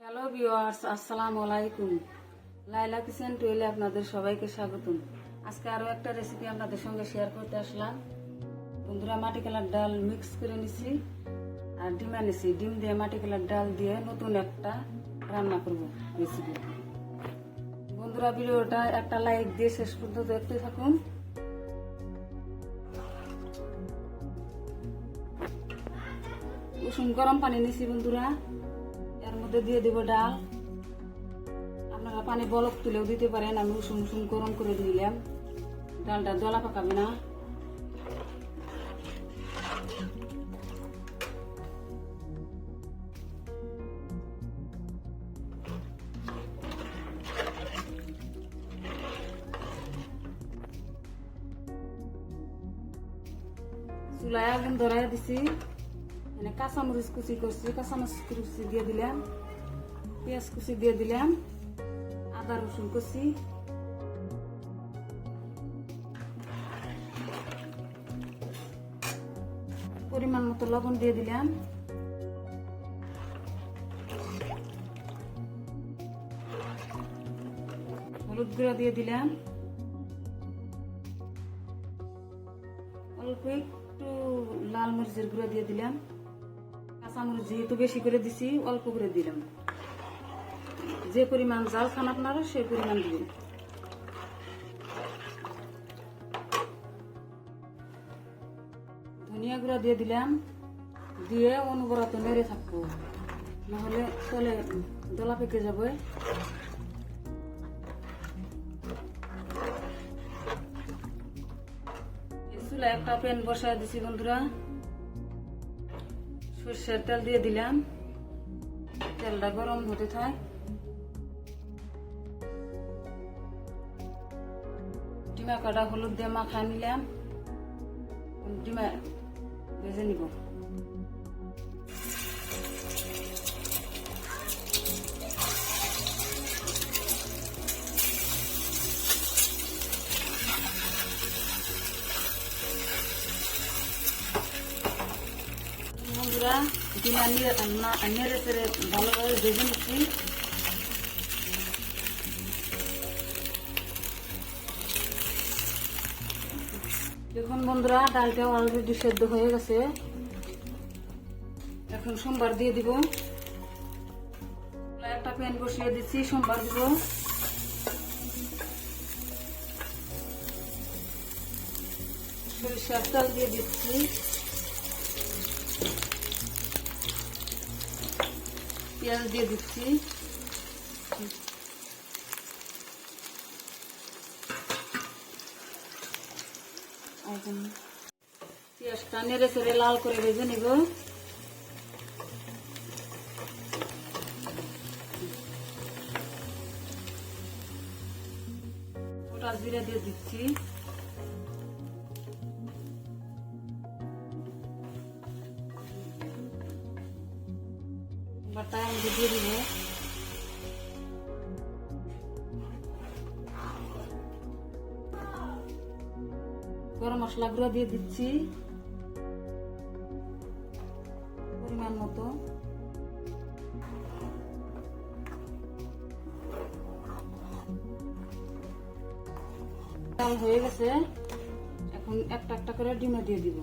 Hello viewers আসসালামু আলাইকুম লাইলা kitchen টুয়েলে আপনাদের সবাইকে স্বাগতম। আজকে আরও একটা রেসিপি আপনাদের সঙ্গে শেয়ার করতে আসলাম। বন্ধুরা, মাটি কালার ডাল মিক্স করে নিছি আর ডিমা নিছি ডিম দিয়ে মাটি কালার ডাল দিয়ে নতুন একটা রান্না করব রেসিপি বন্ধুরা, ভিডিওটা একটা লাইক দিয়ে শেষ পর্যন্ত দেখতে থাকুন। উষুম গরম পানি নিছি বন্ধুরা। মধ্যে দিয়ে দিব ডাল। আপনারা পানি বলক তুলেও দিতে পারেন, আমি উষুম উষুম গরম করে দিলাম। ডালটা জলা পাকাবে না। চুলায় আগুন ধরাই দিছি। মানে কাঁচামরিচ কুচি করছি, কাঁচামরিচ কুচি দিয়ে দিলাম। পেঁয়াজ কুচি দিয়ে দিলাম, আদা রসুন কুচি। পরিমাণ মতো লবণ দিয়ে দিলাম। হলুদ গুঁড়া দিয়ে দিলাম। অল্প একটু লাল মরিচের গুঁড়া দিয়ে দিলাম। কাঁচামরিচ যেহেতু বেশি করে দিছি, অল্প করে দিলাম। যে পরিমাণ জাল খান আপনারা, সেই পরিমাণ দিবেন ধনিয়া গুঁড়া দিয়ে দিলাম, দিয়ে অনুবরত নেড়ে থাকব। নাহলে তলে দলা পেকে যাবে। চুলা একটা প্যান বসায় দিছি বন্ধুরা। সর্ষের তেল দিয়ে দিলাম। তেলটা গরম হতে থাক। ডিমা কাটা হলুদ দিয়ে মাখা নিলাম ডিমা ভেজে নিব। বন্ধুরা ডিমা নেড়ে চেড়ে ভালোভাবে ভেজে নিচ্ছি দেখুন বন্ধুরা, ডালটা অলরেডি সেদ্ধ হয়ে গেছে। এখন সোমবার দিয়ে দিব। একটা প্যান বসিয়ে দিচ্ছি, সোমবার দিব। সরিষার তেল দিয়ে দিচ্ছি। পেঁয়াজ দিয়ে দিচ্ছি। পেঁয়াজটা নেড়ে চেড়ে লাল করে ভেজে নিব। ওটা জিরে দিয়ে দিচ্ছি। বাটা দিয়ে দিব। গরম মশলা গুঁড়ো দিয়ে দিচ্ছি। পরিমাণ মতো। হয়ে গেছে। এখন একটা একটা করে ডিমে দিয়ে দিব।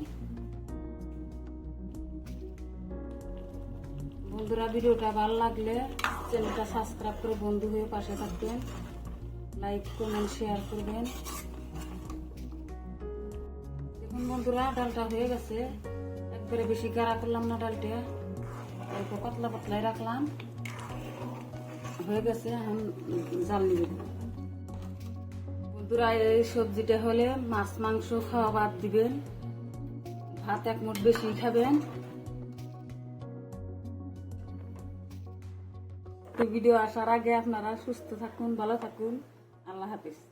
বন্ধুরা, ভিডিওটা ভালো লাগলে চ্যানেলটা সাবস্ক্রাইব করে বন্ধু হয়ে পাশে থাকবেন। লাইক, কমেন্ট, শেয়ার করবেন। বন্ধুরা ডালটা হয়ে গেছে। একবারে বেশি গাড়া করলাম না ডালটা। অল্প পাতলা পাতলাই রাখলাম। হয়ে গেছে, এখন জাল নিবে। বন্ধুরা, এই সবজিটা হলে মাছ, মাংস খাওয়া বাদ দিবেন। ভাত এক মুঠ বেশি খাবেন। ভিডিও আসার আগে আপনারা সুস্থ থাকুন, ভালো থাকুন। আল্লাহ হাফিজ।